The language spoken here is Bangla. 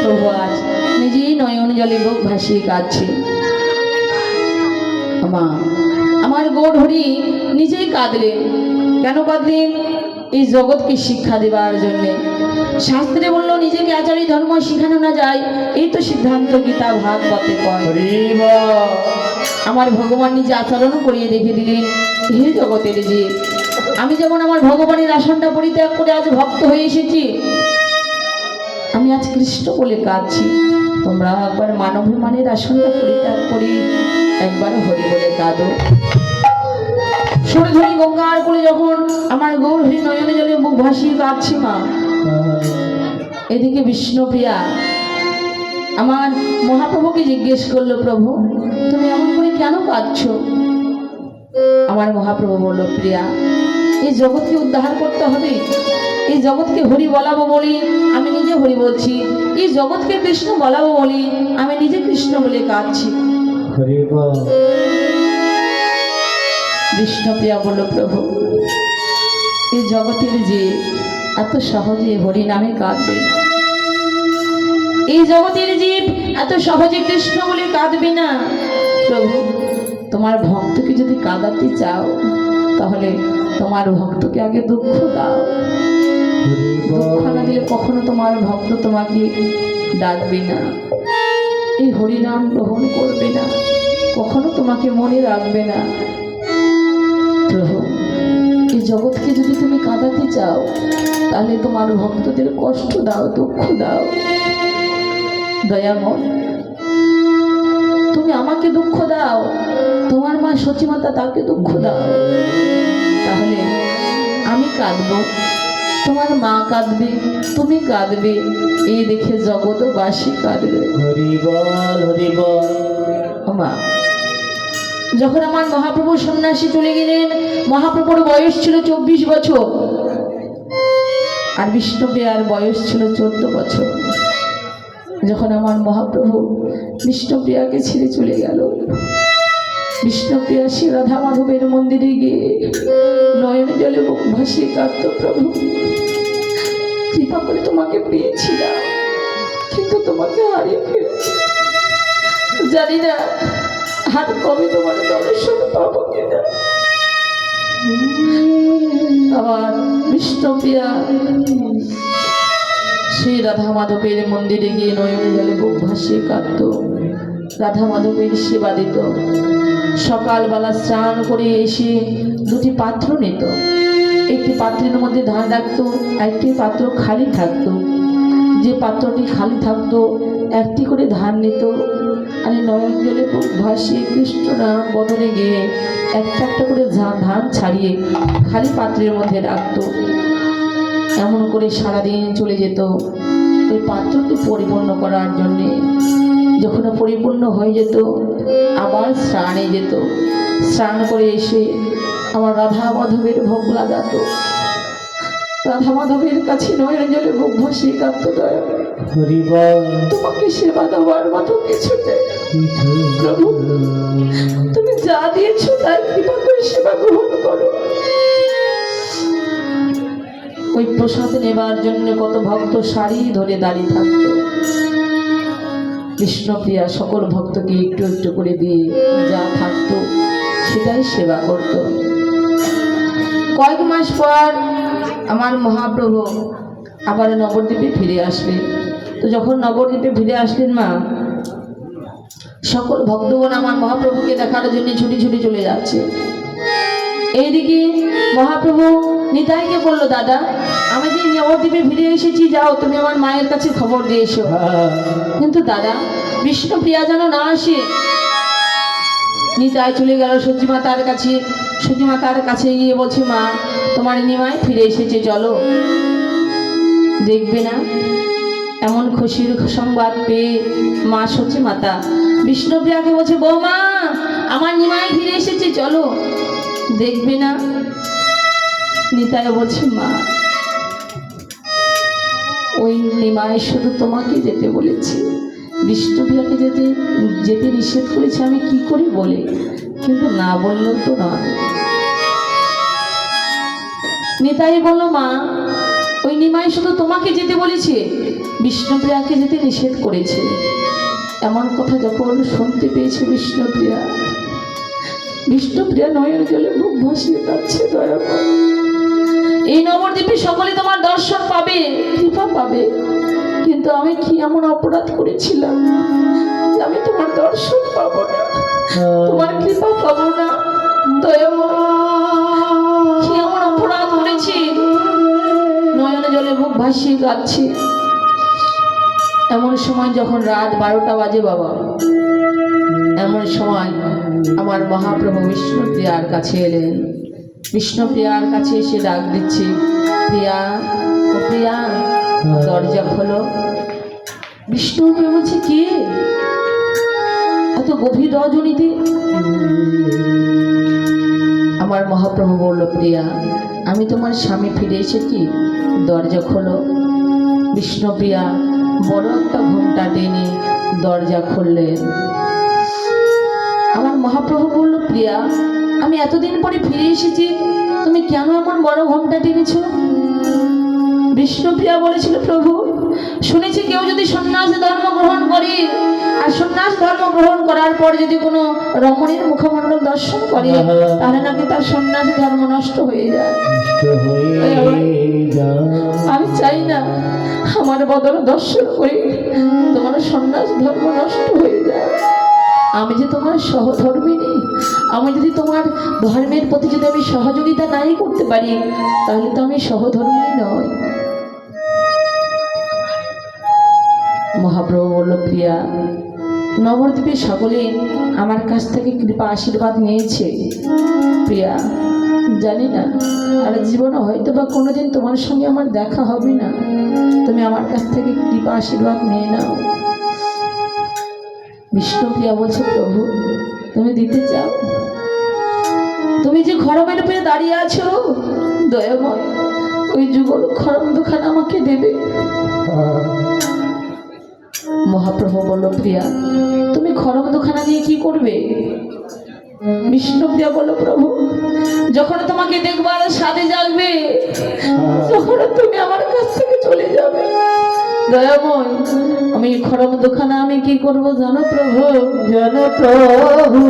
প্রভু আজ নিজেই নয়ন জলে বুক ভাসিয়ে কাঁদছে। মা আমার গোড় হরি নিজেই কাঁদলেন কেন কাঁদলেন? এই জগৎকে শিক্ষা দেবার জন্যে। শাস্ত্রে বলল নিজেকে আচারী ধর্ম শিখানো না যায়। এই তো সিদ্ধান্ত গীতা ভাগবতে কয়। হরিব। আমার ভগবান নিজে আচরণ করিয়ে রেখে দিলেন হে জগতের যে আমি যেমন আমার ভগবানের আসনটা পরিত্যাগ করে আজ ভক্ত হয়ে এসেছি আজ কৃষ্ণ বলে কাঁদছি। তোমরা একবার মানবিমানের আসনটা পরিত্যাগ করে একবার হরি বলে কাঁদো। যখন আমার গৌর নয়নে জলে মুখ ভাসিয়ে কাঁদছি মা। এদিকে বিষ্ণুপ্রিয়া আমার মহাপ্রভুকে জিজ্ঞেস করল, প্রভু, তুমি এমন করে কেন কাঁদছো? আমার মহাপ্রভু বলল, প্রিয়া এই জগৎকে উদ্ধার করতে হবে। এই জগৎকে হরি বলাবো বলি আমি নিজে হরি বলছি। এই জগৎকে কৃষ্ণ বলাবো বলি আমি নিজে কৃষ্ণ বলে কাঁদছি। হরিব বিষ্ণুপ্রিয়া বলল প্রভু এই জগতের যে এত সহজে হরি নামে কাঁদবে না এই জগতের জীব এত সহজে কৃষ্ণ বলে কাঁদবে না। প্রভু তোমার ভক্তকে যদি কাঁদাতে চাও তাহলে তোমার ভক্তকে আগে দুঃখ দাও। দুঃখ না দিলে কখনো তোমার ভক্ত তোমাকে ডাকবে না। এই হরিনাম গ্রহণ করবে না। কখনো তোমাকে মনে রাখবে না। এই জগৎকে যদি তুমি কাঁদাতে চাও, তাহলে তোমার ভক্তদের কষ্ট দাও, দুঃখ দাও। দয়াময়, তুমি আমাকে দুঃখ দাও। তোমার মা সচিমাতা তাকে দুঃখ দাও। তাহলে আমি কাঁদবো। তোমার মা কাঁদবে তুমি কাঁদবে এই দেখে জগৎবাসী কাঁদবে। মা যখন আমার মহাপ্রভু সন্ন্যাসী চলে গেলেন মহাপ্রভুর বয়স ছিল চব্বিশ বছর। আর বিষ্ণুপ্রিয়ার বয়স ছিল চোদ্দ বছর। যখন আমার মহাপ্রভু বিষ্ণুপ্রিয়াকে ছেড়ে চলে গেল। বিষ্ণুপ্রিয়া শ্রী রাধা মাধবের মন্দিরে গিয়ে নয়ন জলে বুক ভাসিয়ে কাঁদত প্রভু। কৃপা করে তোমাকে পেয়েছিলাম, কিন্তু তোমাকে হারিয়ে ফেলেছি। জানি না আর কবে তোমার দর্শন পাবো কিনা। আবার বিষ্ণুপ্রিয়া সেই রাধা মাধবের মন্দিরে গিয়ে নয়ন জলে বুক ভাসিয়ে কাঁদত। রাধা মাধবের সেবা দিত। সকালবেলা স্নান করে এসে দুটি পাত্র নিত। একটি পাত্রের মধ্যে ধান রাখতো একটি পাত্র খালি থাকতো। যে পাত্রটি খালি থাকতো, একটি করে ধান নিত। আর নয়ন জলে ভাসিয়ে কৃষ্ণ নাম বদলে গিয়ে একটা একটা করে ধান ধান ছাড়িয়ে খালি পাত্রের মধ্যে রাখতো। এমন করে সারাদিন চলে যেত। ওই পাত্রটি পরিপূর্ণ করার জন্যে যখন পরিপূর্ণ হয়ে যেত আবার স্নানে যেত। স্নান করে এসে আমার রাধা মাধবের ভোগ লাগাতো। রাধা মাধবের কাছে নয়ন জলে ভোগ ভাসিয়ে কাঁদতো দয়া তোমাকে সেবা দেওয়ার মতো কিছু প্রভু তুমি যা দিয়েছ তাই কৃপা করে সেবা গ্রহণ করো। ওই প্রসাদ নেবার জন্য কত ভক্ত শাড়ি ধরে দাঁড়িয়ে থাকতো। কৃষ্ণপ্রিয়া সকল ভক্তকে একটু একটু করে দিয়ে যা থাকতো, সেটাই সেবা করত। কয়েক মাস পর আমার মহাপ্রভু আবার নবদ্বীপে ফিরে আসলেন। তো যখন নবদ্বীপে ফিরে আসলেন মা, সকল ভক্তগণ আমার মহাপ্রভুকে দেখার জন্য ছুটি ছুটি চলে যাচ্ছে। এইদিকে মহাপ্রভু নিতাইকে বলল, দাদা, আমি নবদ্বীপে ফিরে এসেছি যাও তুমি আমার মায়ের কাছে খবর দিয়ে এসো। কিন্তু দাদা বিষ্ণুপ্রিয়া যেন না আসে। নিতাই চলে গেল সত্যি মাতার কাছে। সত্যি মাতার কাছে গিয়ে বলছে মা তোমার নিমায় ফিরে এসেছে চলো। দেখবে না এমন খুশির সংবাদ পেয়ে মা সচি মাতা বিষ্ণুপ্রিয়াকে বলছে বৌমা আমার নিমায় ফিরে এসেছে চলো। দেখবে না নিতাই বলছে মা ওই নিমায় শুধু তোমাকে যেতে বলেছি। বিষ্ণুপ্রিয়াকে যেতে যেতে নিষেধ করেছে আমি কি করি বলে? কিন্তু না বললেও তো নয়। নেতাই বলল, মা, ওই নিমাই শুধু তোমাকে যেতে বলেছে। বিষ্ণুপ্রিয়াকে যেতে নিষেধ করেছে। এমন কথা যখন শুনতে পেয়েছে বিষ্ণুপ্রিয়া বিষ্ণুপ্রিয়া নয়ন গেলে মুখ ভাসিয়ে যাচ্ছে দয়া করে। এই নবদ্বীপে সকলে তোমার দর্শন পাবে কৃপা পাবে। কিন্তু আমি কি এমন অপরাধ করেছিলাম আমি তোমার দর্শন পাবো না? তোমার কৃপা পাবো না। কি এমন অপরাধ করেছি? নয়নে জলে মুখ ভাসিয়ে কাঁদছি এমন সময় যখন রাত বারোটা বাজে বাবা এমন সময় আমার মহাপ্রভু বিষ্ণুপ্রিয়ার কাছে এলেন। বিষ্ণুপ্রিয়ার কাছে এসে ডাক দিচ্ছি, প্রিয়া, ও প্রিয়া, দরজা খোলো। বিষ্ণুপ্রিয়া বলছে, কে? এত গভীর রজনীতে? আমার মহাপ্রভু বলল, প্রিয়া, আমি তোমার স্বামী ফিরে এসেছি, দরজা খোলো। বিষ্ণুপ্রিয়া বড় একটা ঘুমটা টেনে দরজা খুললেন। আমার মহাপ্রভু বলল, প্রিয়া আমি এতদিন পরে ফিরে এসেছি তুমি কেন এমন বড় ঘুমটা টেনেছ? বিষ্ণুপ্রিয়া বলেছিল প্রভু শুনেছি কেউ যদি সন্ন্যাস ধর্ম গ্রহণ করে আর সন্ন্যাস ধর্ম গ্রহণ করার পর যদি কোনো রমণীর মুখমণ্ডল দর্শন করে তাহলে নাকি তার সন্ন্যাস ধর্ম নষ্ট হয়ে যায়। নষ্ট হয়ে যায়। আমি চাই না আমার বদল দর্শন করে তোমার সন্ন্যাস ধর্ম নষ্ট হয়ে যায়। আমি যে তোমার সহধর্মিনী আমি যদি তোমার ধর্মের প্রতি যদি আমি সহযোগিতা নাই করতে পারি, তাহলে তো আমি সহধর্মিনী নয় মহাপ্রভু বলল প্রিয়া নবদ্বীপে সকলে আমার কাছ থেকে কৃপা আশীর্বাদ নিয়েছে। প্রিয়া, জানি না, আর জীবনে হয়তো বা কোনোদিন তোমার সঙ্গে আমার দেখা হবে না। তুমি আমার কাছ থেকে কৃপা আশীর্বাদ নিয়ে নাও। বিষ্ণুপ্রিয়া বলছে প্রভু তুমি দিতে চাও? তুমি যে খরমের উপরে দাঁড়িয়ে আছো দয়াময় ওই যুগল খরম দোকান আমাকে দেবে। মহাপ্রভু বলল প্রিয়া তুমি খরম দোখানা নিয়ে কি করবে? বিষ্ণু বিষ্ণুপ্রিয়া বলল প্রভু যখন তোমাকে দেখবার সাথে জাগবে তখন তুমি আমার দয়াময়। আমি খরম দোকানে আমি কি করব জানো প্রভু? জানো প্রভু।